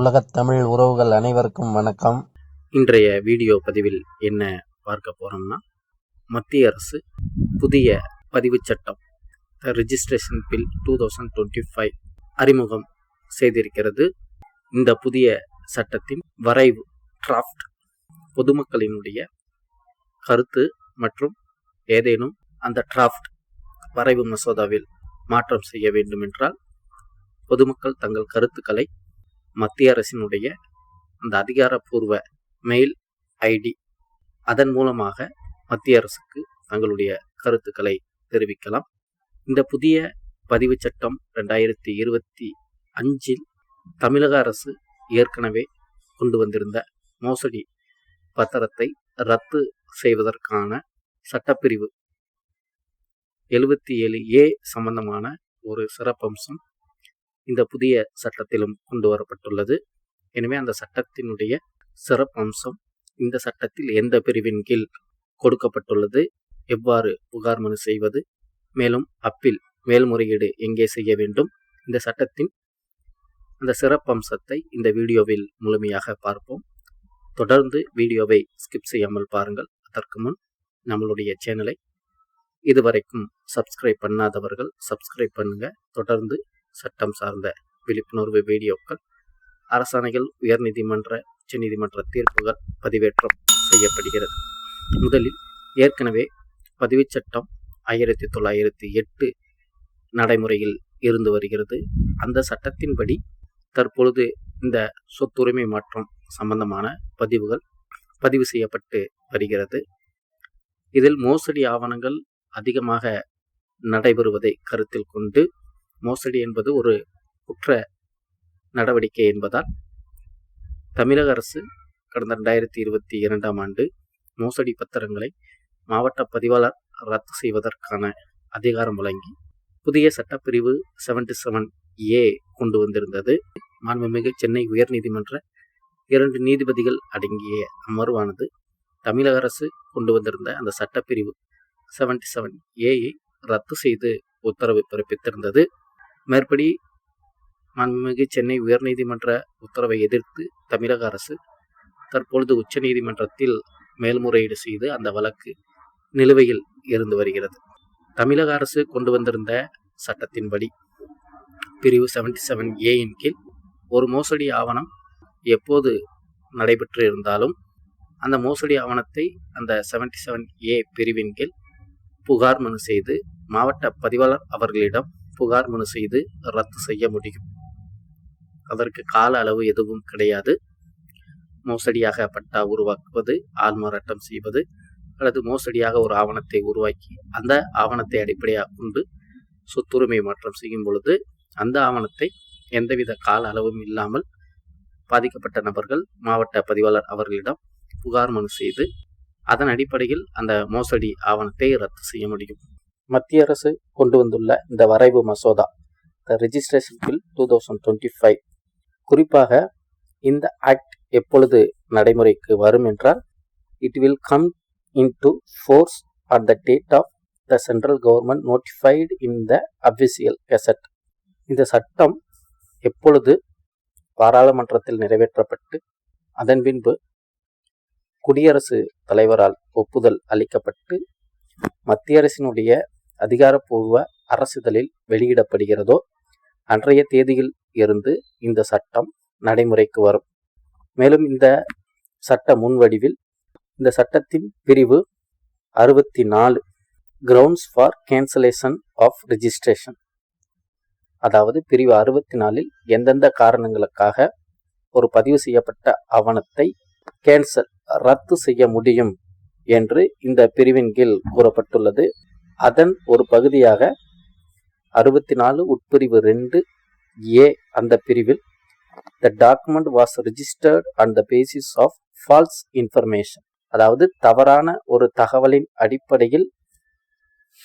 உலகத் தமிழ் உறவுகள் அனைவருக்கும் வணக்கம். இன்றைய வீடியோ பதிவில் என்ன பார்க்க போறோம்னா மத்திய அரசு புதிய பதிவுச் சட்டம் registration bill two thousand twenty five அறிமுகம் செய்திருக்கிறது. இந்த புதிய சட்டத்தின் வரைவு டிராஃப்ட் பொதுமக்களினுடைய கருத்து மற்றும் ஏதேனும் அந்த டிராஃப்ட் வரைவு மசோதாவில் மாற்றம் செய்ய வேண்டுமென்றால் பொதுமக்கள் தங்கள் கருத்துக்களை மத்திய அரசினுடைய அந்த அதிகாரப்பூர்வ மெயில் ஐடி அதன் மூலமாக மத்திய அரசுக்கு தங்களுடைய கருத்துக்களை தெரிவிக்கலாம். இந்த புதிய பதிவு சட்டம் ரெண்டாயிரத்தி இருபத்தி அஞ்சில் தமிழக அரசு ஏற்கனவே கொண்டு வந்திருந்த மோசடி பத்திரத்தை ரத்து செய்வதற்கான சட்டப்பிரிவு எழுபத்தி ஏழு ஏ சம்பந்தமான ஒரு சிறப்பம்சம் இந்த புதிய சட்டத்திலும் கொண்டு வரப்பட்டுள்ளது. எனவே அந்த சட்டத்தினுடைய சிறப்பம்சம் இந்த சட்டத்தில் எந்த பிரிவின் கீழ் கொடுக்கப்பட்டுள்ளது எவ்வாறு புகார் மனு செய்வது மேலும் அப்பீல் மேல்முறையீடு எங்கே செய்ய வேண்டும் இந்த சட்டத்தின் அந்த சிறப்பம்சத்தை இந்த வீடியோவில் முழுமையாக பார்ப்போம். தொடர்ந்து வீடியோவை ஸ்கிப் செய்யாமல் பாருங்கள். அதற்கு முன் நம்மளுடைய சேனலை இதுவரைக்கும் சப்ஸ்கிரைப் பண்ணாதவர்கள் சப்ஸ்கிரைப் பண்ணுங்க. தொடர்ந்து சட்டம் சார்ந்த விழிப்புணர்வு வீடியோக்கள் அரசாணைகள் உயர்நீதிமன்ற உச்சநீதிமன்ற தீர்ப்புகள் பதிவேற்றம் செய்யப்படுகிறது. முதலில் ஏற்கனவே பதிவுச் சட்டம் ஆயிரத்தி தொள்ளாயிரத்தி எட்டு நடைமுறையில் இருந்து வருகிறது. அந்த சட்டத்தின்படி தற்பொழுது இந்த சொத்துரிமை மாற்றம் சம்பந்தமான பதிவுகள் பதிவு செய்யப்பட்டு வருகிறது. இதில் மோசடி ஆவணங்கள் அதிகமாக நடைபெறுவதை கருத்தில் கொண்டு மோசடி என்பது ஒரு குற்ற நடவடிக்கை என்பதால் தமிழக அரசு கடந்த ரெண்டாயிரத்தி இருபத்தி இரண்டாம் ஆண்டு மோசடி பத்திரங்களை மாவட்ட பதிவாளர் ரத்து செய்வதற்கான அதிகாரம் வழங்கி புதிய சட்டப்பிரிவு செவன்டி செவன் ஏ கொண்டு வந்திருந்தது. மாண்புமிகு சென்னை உயர்நீதிமன்ற இரண்டு நீதிபதிகள் அடங்கிய அமர்வானது தமிழக அரசு கொண்டு வந்திருந்த அந்த சட்டப்பிரிவு செவன்டி செவன் ஏயை ரத்து செய்து உத்தரவு பிறப்பித்திருந்தது. மேற்படி மாண்புமிகு சென்னை உயர்நீதிமன்ற உத்தரவை எதிர்த்து தமிழக அரசு தற்பொழுது உச்சநீதிமன்றத்தில் மேல்முறையீடு செய்து அந்த வழக்கு நிலுவையில் இருந்து வருகிறது. தமிழக அரசு கொண்டு வந்திருந்த சட்டத்தின்படி பிரிவு செவன்டி செவன் ஏயின் கீழ் ஒரு மோசடி ஆவணம் எப்போது நடைபெற்று இருந்தாலும் அந்த மோசடி ஆவணத்தை அந்த செவன்டி செவன் ஏ பிரிவின் கீழ் புகார் மனு செய்து மாவட்ட பதிவாளர் அவர்களிடம் புகார் மனு செய்து ரத்து செய்ய முடியும். அதற்கு கால அளவு எதுவும் கிடையாது. மோசடியாக பட்டா உருவாக்குவது ஆள்மாறாட்டம் செய்வது அல்லது மோசடியாக ஒரு ஆவணத்தை உருவாக்கி அந்த ஆவணத்தை அடிப்படையாக கொண்டு சொத்துரிமை மாற்றம் செய்யும் பொழுது அந்த ஆவணத்தை எந்தவித கால அளவும் இல்லாமல் பாதிக்கப்பட்ட நபர்கள் மாவட்ட பதிவாளர் அவர்களிடம் புகார் மனு செய்து அதன் அடிப்படையில் அந்த மோசடி ஆவணத்தை ரத்து செய்ய முடியும். மத்திய அரசு கொண்டு வந்துள்ள இந்த வரைவு மசோதா the registration bill two thousand twenty five குறிப்பாக இந்த ஆக்ட் எப்பொழுது நடைமுறைக்கு வரும் என்றால் it will come into force at the date of the central government notified in the official gazette இந்த சட்டம் எப்பொழுது பாராளுமன்றத்தில் நிறைவேற்றப்பட்டு அதன் பின்பு குடியரசு தலைவரால் ஒப்புதல் அளிக்கப்பட்டு மத்திய அரசினுடைய அதிகாரப்பூர்வ அரசிதழில் வெளியிடப்படுகிறதோ அன்றைய தேதியில் இருந்து இந்த சட்டம் நடைமுறைக்கு வரும். மேலும் இந்த சட்ட முன்வடிவில் இந்த சட்டத்தின் பிரிவு அறுபத்தி நாலு grounds for cancellation of registration அதாவது பிரிவு அறுபத்தி நாலில் எந்தெந்த காரணங்களுக்காக ஒரு பதிவு செய்யப்பட்ட ஆவணத்தை கேன்சல் ரத்து செய்ய முடியும் என்று இந்த பிரிவின் கீழ் கூறப்பட்டுள்ளது. அதன் ஒரு பகுதியாக அறுபத்தி நாலு உட்பிரிவு ரெண்டு ஏ அந்த பிரிவில் the document was registered on the basis of false information அதாவது தவறான ஒரு தகவலின் அடிப்படையில்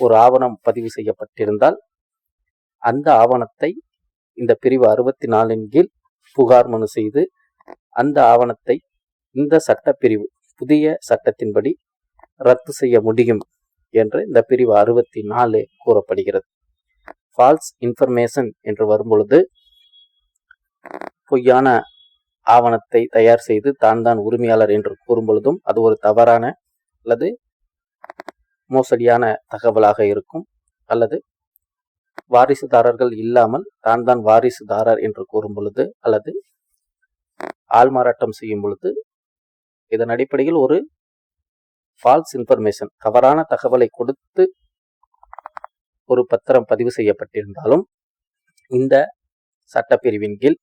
ஒரு ஆவணம் பதிவு செய்யப்பட்டிருந்தால் அந்த ஆவணத்தை இந்த பிரிவு அறுபத்தி நாலின் கீழ் புகார் மனு செய்து அந்த ஆவணத்தை இந்த சட்டப்பிரிவு புதிய சட்டத்தின்படி ரத்து செய்ய முடியும். என்று இந்த பிரிவு அறுபத்தி நாலு கூறப்படுகிறது. ஃபால்ஸ் இன்ஃபர்மேஷன் என்று வரும்பொழுது பொய்யான ஆவணத்தை தயார் செய்து தான் தான் உரிமையாளர் என்று கூறும் பொழுதும் அது ஒரு தவறான அல்லது மோசடியான தகவலாக இருக்கும் அல்லது வாரிசுதாரர்கள் இல்லாமல் தான் தான் வாரிசுதாரர் என்று கூறும் பொழுது அல்லது ஆள்மாறாட்டம் செய்யும் பொழுது இதன் அடிப்படையில் ஒரு ஃபால்ஸ் இன்ஃபர்மேஷன் தவறான தகவலை கொடுத்து ஒரு பத்திரம் பதிவு செய்யப்பட்டிருந்தாலும் இந்த சட்டப்பிரிவின் கீழ்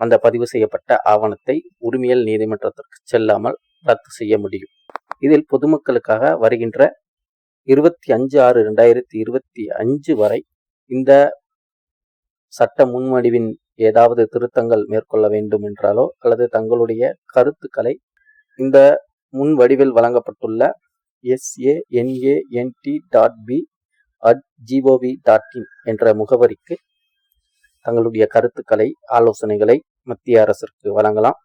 அந்த பதிவு செய்யப்பட்ட ஆவணத்தை உரிமையல் நீதிமன்றத்திற்கு செல்லாமல் ரத்து செய்ய முடியும். இதில் பொதுமக்களுக்காக வருகின்ற இருபத்தி அஞ்சு ஆறு ரெண்டாயிரத்தி இருபத்தி அஞ்சு வரை இந்த சட்ட முன்வடிவின் ஏதாவது திருத்தங்கள் மேற்கொள்ள வேண்டும் என்றாலோ அல்லது தங்களுடைய கருத்துக்களை இந்த முன் வடிவில் வழங்கப்பட்டுள்ள S A N A N D dot P at G O V dot in என்ற முகவரிக்கு தங்களுடைய கருத்துக்களை ஆலோசனைகளை மத்திய அரசிற்கு வழங்கலாம்.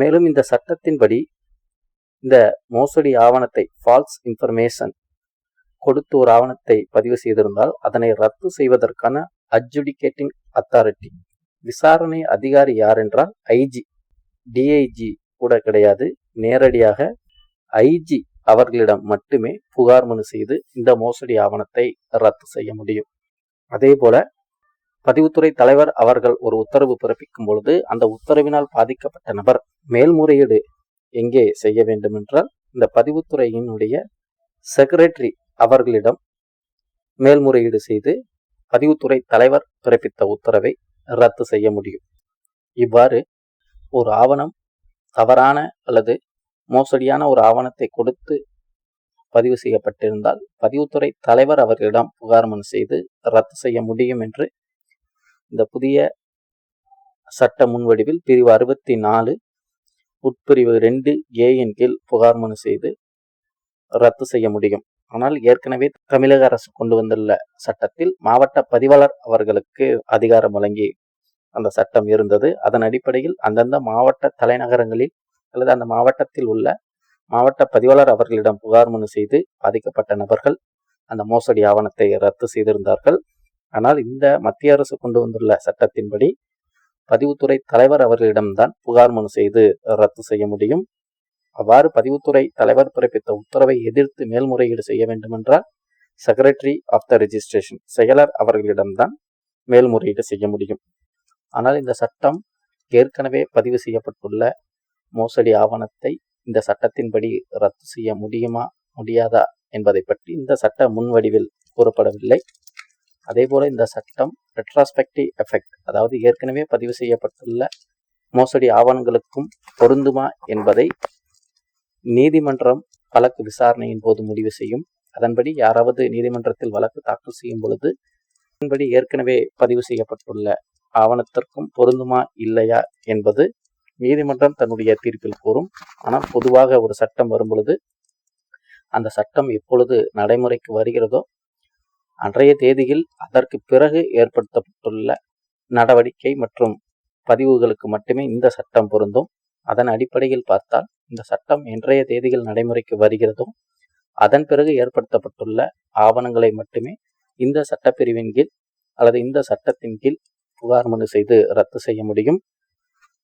மேலும் இந்த சட்டத்தின்படி இந்த மோசடி ஆவணத்தை ஃபால்ஸ் இன்ஃபர்மேஷன் கொடுத்து ஒரு ஆவணத்தை பதிவு செய்திருந்தால் அதனை ரத்து செய்வதற்கான அட்ஜுடிகேட்டிங் அத்தாரிட்டி விசாரணை அதிகாரி யார் என்றால் ஐஜி டிஐஜி கூட கிடையாது. நேரடியாக ஐஜி அவர்களிடம் மட்டுமே புகார் மனு செய்து இந்த மோசடி ஆவணத்தை ரத்து செய்ய முடியும். அதே போல பதிவுத்துறை தலைவர் அவர்கள் ஒரு உத்தரவு பிறப்பிக்கும் பொழுது அந்த உத்தரவினால் பாதிக்கப்பட்ட நபர் மேல்முறையீடு எங்கே செய்ய வேண்டும் என்றால் இந்த பதிவுத்துறையினுடைய செக்ரட்டரி அவர்களிடம் மேல்முறையீடு செய்து பதிவுத்துறை தலைவர் பிறப்பித்த உத்தரவை ரத்து செய்ய முடியும். இவ்வாறு ஒரு ஆவணம் தவறான அல்லது மோசடியான ஒரு ஆவணத்தை கொடுத்து பதிவு செய்யப்பட்டிருந்தால் பதிவுத்துறை தலைவர் அவர்களிடம் புகார் மனு செய்து ரத்து செய்ய முடியும் என்று இந்த புதிய சட்ட முன்வடிவில் பிரிவு அறுபத்தி நாலு உட்பிரிவு ரெண்டு ஏயின் கீழ் புகார் மனு செய்து ரத்து செய்ய முடியும். ஆனால் ஏற்கனவே தமிழக அரசு கொண்டு வந்துள்ள சட்டத்தில் மாவட்ட பதிவாளர் அவர்களுக்கு அதிகாரம் வழங்கி அந்த சட்டம் இருந்தது. அதன் அடிப்படையில் அந்தந்த மாவட்ட தலைநகரங்களில் அல்லது அந்த மாவட்டத்தில் உள்ள மாவட்ட பதிவாளர் அவர்களிடம் புகார் மனு செய்து பாதிக்கப்பட்ட நபர்கள் அந்த மோசடி ஆவணத்தை ரத்து செய்திருந்தார்கள். ஆனால் இந்த மத்திய அரசு கொண்டு வந்துள்ள சட்டத்தின்படி பதிவுத்துறை தலைவர் அவர்களிடம்தான் புகார் மனு செய்து ரத்து செய்ய முடியும். அவ்வாறு பதிவுத்துறை தலைவர் பிறப்பித்த உத்தரவை எதிர்த்து மேல்முறையீடு செய்ய வேண்டுமென்றால் செக்ரட்டரி ஆஃப் த ரிஜிஸ்ட்ரேஷன் செயலர் அவர்களிடம்தான் மேல்முறையீடு செய்ய முடியும். ஆனால் இந்த சட்டம் ஏற்கனவே பதிவு செய்யப்பட்டுள்ள மோசடி ஆவணத்தை இந்த சட்டத்தின்படி ரத்து செய்ய முடியுமா முடியாதா என்பதை பற்றி இந்த சட்ட முன்வடிவில் கூறப்படவில்லை. அதேபோல இந்த சட்டம் ரெட்ராஸ்பெக்டிவ் எஃபெக்ட் அதாவது ஏற்கனவே பதிவு செய்யப்பட்டுள்ள மோசடி ஆவணங்களுக்கும் பொருந்துமா என்பதை நீதிமன்றம் வழக்கு விசாரணையின் போது முடிவு செய்யும். அதன்படி யாராவது நீதிமன்றத்தில் வழக்கு தாக்கல் செய்யும் பொழுது அதன்படி ஏற்கனவே பதிவு செய்யப்பட்டுள்ள ஆவணத்திற்கும் பொருந்துமா இல்லையா என்பது நீதிமன்றம் தன்னுடைய தீர்ப்பில் கூறும். ஆனால் பொதுவாக ஒரு சட்டம் வரும் பொழுது அந்த சட்டம் எப்பொழுது நடைமுறைக்கு வருகிறதோ அன்றைய தேதியில் அதற்கு பிறகு ஏற்படுத்தப்பட்டுள்ள நடவடிக்கை மற்றும் பதிவுகளுக்கு மட்டுமே இந்த சட்டம் பொருந்தும். அதன் அடிப்படையில் பார்த்தால் இந்த சட்டம் இன்றைய தேதியில் நடைமுறைக்கு வருகிறதோ அதன் பிறகு ஏற்படுத்தப்பட்டுள்ள ஆவணங்களை மட்டுமே இந்த சட்டப்பிரிவின் கீழ் அல்லது இந்த சட்டத்தின் கீழ் புகார் மனு செய்து ரத்து செய்ய முடியும்.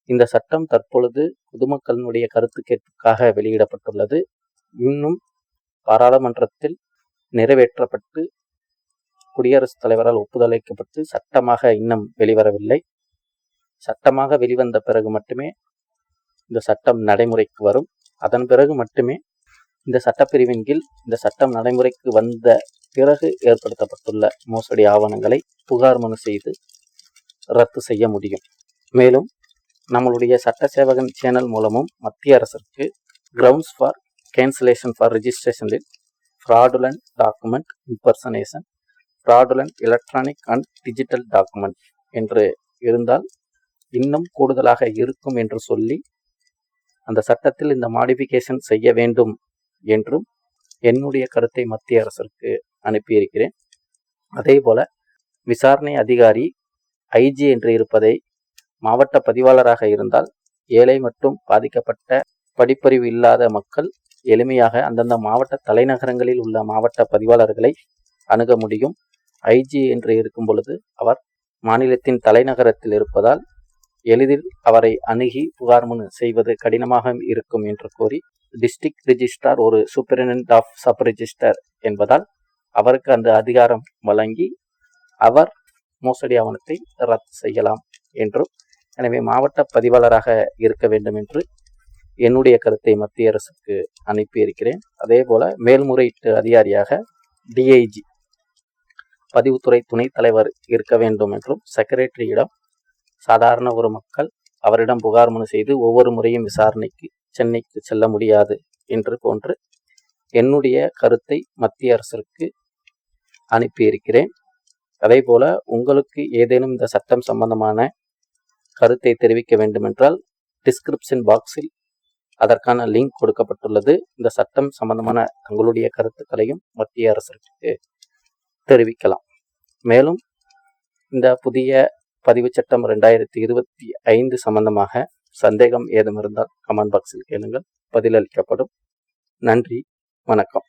இந்த சட்டம் தற்பொழுது பொதுமக்களினுடைய கருத்து கேட்புக்காக வெளியிடப்பட்டுள்ளது. இன்னும் பாராளுமன்றத்தில் நிறைவேற்றப்பட்டு குடியரசுத் தலைவரால் ஒப்புதல் அளிக்கப்பட்டு சட்டமாக இன்னும் வெளிவரவில்லை. சட்டமாக வெளிவந்த பிறகு மட்டுமே இந்த சட்டம் நடைமுறைக்கு வரும். அதன் பிறகு மட்டுமே இந்த சட்டப்பிரிவின் கீழ் இந்த சட்டம் நடைமுறைக்கு வந்த பிறகு ஏற்படுத்தப்பட்டுள்ள மோசடி ஆவணங்களை புகார் மனு செய்து ரத்து செய்ய முடியும். மேலும் நம்மளுடைய சட்ட சேவகன் சேனல் மூலமும் மத்திய அரசிற்கு grounds for cancellation for ரிஜிஸ்ட்ரேஷனில் fraudulent document impersonation fraudulent electronic and digital document என்று இருந்தால் இன்னும் கூடுதலாக இருக்கும் என்று சொல்லி அந்த சட்டத்தில் இந்த மாடிஃபிகேஷன் செய்ய வேண்டும் என்றும் என்னுடைய கருத்தை மத்திய அரசிற்கு அனுப்பியிருக்கிறேன். அதே போல விசாரணை அதிகாரி ஐஜி என்று இருப்பதை மாவட்ட பதிவாளராக இருந்தால் ஏழை மற்றும் பாதிக்கப்பட்ட படிப்பறிவு இல்லாத மக்கள் எளிமையாக அந்தந்த மாவட்ட தலைநகரங்களில் உள்ள மாவட்ட பதிவாளர்களை அணுக முடியும். ஐஜி என்று இருக்கும் பொழுது அவர் மாநிலத்தின் தலைநகரத்தில் இருப்பதால் எளிதில் அவரை அணுகி புகார் மனு செய்வது கடினமாக இருக்கும் என்று கூறி டிஸ்ட்ரிக்ட் ரிஜிஸ்ட்ரார் ஒரு சூப்பரிண்டென்ட் ஆஃப் சப் ரிஜிஸ்டர் என்பதால் அவருக்கு அந்த அதிகாரம் வழங்கி அவர் மோசடி ஆவணத்தை ரத்து செய்யலாம் என்றும் எனவே மாவட்ட பதிவாளராக இருக்க வேண்டும் என்று என்னுடைய கருத்தை மத்திய அரசுக்கு அனுப்பியிருக்கிறேன். அதே போல மேல்முறையீட்டு அதிகாரியாக டிஐஜி பதிவுத்துறை துணைத் தலைவர் இருக்க வேண்டும் என்றும் செக்ரட்டரியிடம் சாதாரண ஒரு மக்கள் அவரிடம் புகார் மனு செய்து ஒவ்வொரு முறையும் விசாரணைக்கு சென்னைக்கு செல்ல முடியாது என்று போன்று என்னுடைய கருத்தை மத்திய அரசிற்கு அனுப்பியிருக்கிறேன். அதே போல உங்களுக்கு ஏதேனும் இந்த சட்டம் சம்பந்தமான கருத்தை தெரிவிக்க வேண்டுமென்றால் டிஸ்கிரிப்ஷன் பாக்ஸில் அதற்கான லிங்க் கொடுக்கப்பட்டுள்ளது. இந்த சட்டம் சம்பந்தமான தங்களுடைய கருத்துக்களையும் மத்திய அரசிற்கு தெரிவிக்கலாம். மேலும் இந்த புதிய பதிவு சட்டம் ரெண்டாயிரத்தி இருபத்தி ஐந்து சம்பந்தமாக சந்தேகம் ஏதும் இருந்தால் கமெண்ட் பாக்ஸில் கேளுங்கள். பதிலளிக்கப்படும். நன்றி. வணக்கம்.